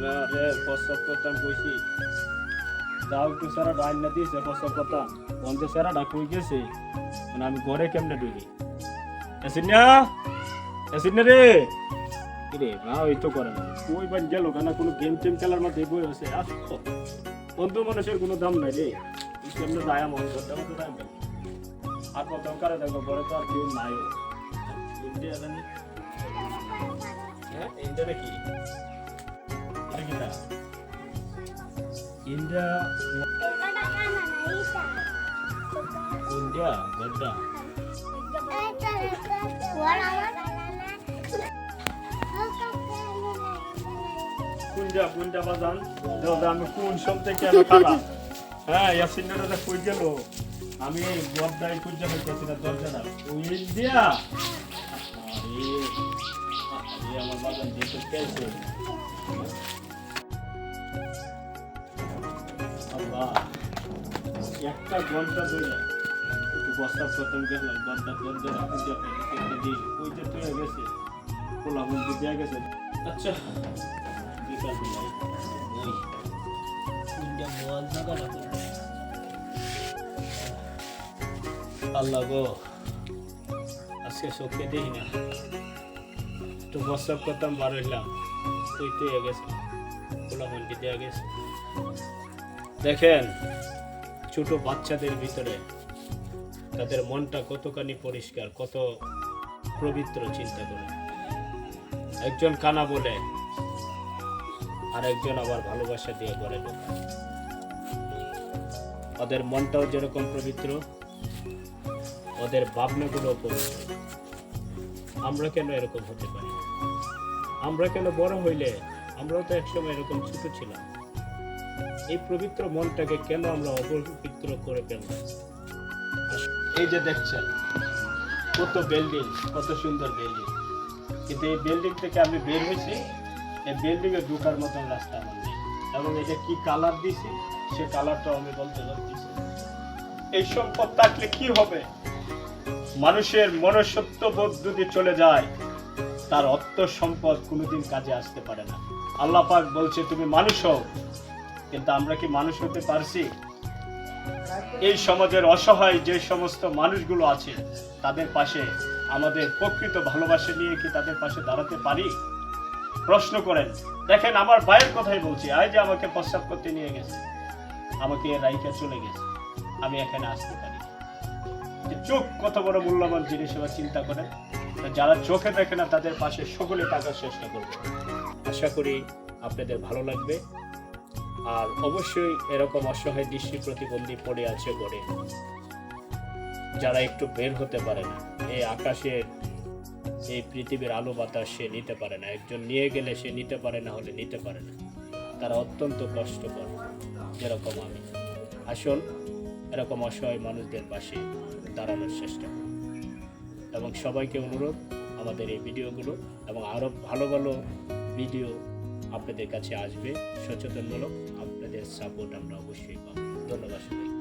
আমি আরে প্রস্তাব করতাম কইছি তাও একটু সারা না হয়ে মানে আমি ঘরে কেমনে ঢুকি? এসিন না এসিন না রে! রে না ওই তো করে কেন গেম টেম খেলার মধ্যে বই আছে? আসো বন্ধু মানুষের কোনো দাম নাই রে। কেমনে যায় মন করতে আমার নাই। হ্যাঁ ইন্ডিয়া ইন্ডিয়া গড্ডা কুঞ্জা কুঞ্জা বাজান দাদা আমি কোন সব থেকে এলো খারাপ? হ্যাঁ ইয়াসিনারা কই গেল? আমি গড্ডায় কুঞ্জা হইতেছি না দরজাটা। ও ইন্ডিয়া আরে আমার বাজান দেখতে কেছে একটা ঘণ্টা ধরে একটু বস্তা প্রথম গেলাম ঘণ্টা পেয়ে দিই ওইটা তুই গেছে পোলা বন্ধু দেওয়া গেছে আচ্ছা বিকাল বেলায় ওই কুঞ্জা বল না গেল আল্লাহ গো, আজকে চোখে দেখি না। একটু বস্তাব করতাম বার হইলাম তুই তো গেছে মন্ডি দেওয়া গেছে। দেখেন, ছোট বাচ্চাদের ভিতরে তাদের মনটা কতখানি পরিষ্কার, কত পবিত্র চিন্তা করে। একজন কানা বলে আর একজন আবার ভালোবাসা দিয়ে ঢোকায় ওদের মনটাও যেরকম পবিত্র, ওদের ভাবনাগুলো পবিত্র। আমরা কেন এরকম হতে পারি? আমরা কেন বড় হইলে? আমরাও তো একসময় এরকম ছোট ছিলাম। এই পবিত্র মনটাকে কেন আমরা অপবিত্র করে ফেললাম এই যে দেখছেন, কত বিল্ডিং কত সুন্দর বিল্ডিং কিন্তু এই বিল্ডিং থেকে আমি বের হয়েছি, এই বিল্ডিং এ ঢোকার মতন রাস্তা আমার এবং এটা কি কালার দিছি, সে কালারটাও আমি বলতে পারতেছি এই সম্পদ থাকলে কি হবে? মানুষের মনুষ্যত্ব বোধ যদি চলে যায়, তার অর্থ সম্পদ কোনোদিন কাজে আসতে পারে না। আল্লাহ পাক বলছে, তুমি মানুষ হও কিন্তু আমরা কি মানুষ হতে পারছি? এই সমাজের অসহায় যে সমস্ত মানুষগুলো আছে, তাদের পাশে আমাদের প্রকৃত ভালোবাসা নিয়ে কি তাদের পাশে দাঁড়াতে পারি? প্রশ্ন করেন, দেখেন আমার ভাইয়ের কথাই বলছি আজ যে আমাকে প্রস্তাব করতে নিয়ে গেছে। আমাকে রাইকা চলে গেছে। আমি এখানে আসতে পারি। চোখ কত বড় মূল্যবান জিনিস এবার চিন্তা করেন যারা চোখে দেখে না, তাদের পাশে সকলে থাকার চেষ্টা করবে। আশা করি আপনাদের ভালো লাগবে। আর অবশ্যই এরকম অসহায় দৃষ্টি প্রতিবন্ধী পড়ে আছে গড়ে যারা একটু বের হতে পারে না, এই আকাশের এই পৃথিবীর আলো বাতাস সে নিতে পারে না। একজন নিয়ে গেলে সে নিতে পারে, না হলে নিতে পারে না। তারা অত্যন্ত কষ্টকর, যেরকম আমি। আসুন, এরকম অসহায় মানুষদের পাশে দাঁড়ানোর চেষ্টা করুন এবং সবাইকে অনুরোধ, আমাদের এই ভিডিওগুলো এবং আরও ভালো ভালো ভিডিও আপনাদের কাছে আসবে। সচেতনমূলক আপনাদের সাপোর্ট আমরা অবশ্যই পাবো। ধন্যবাদ সবাইকে।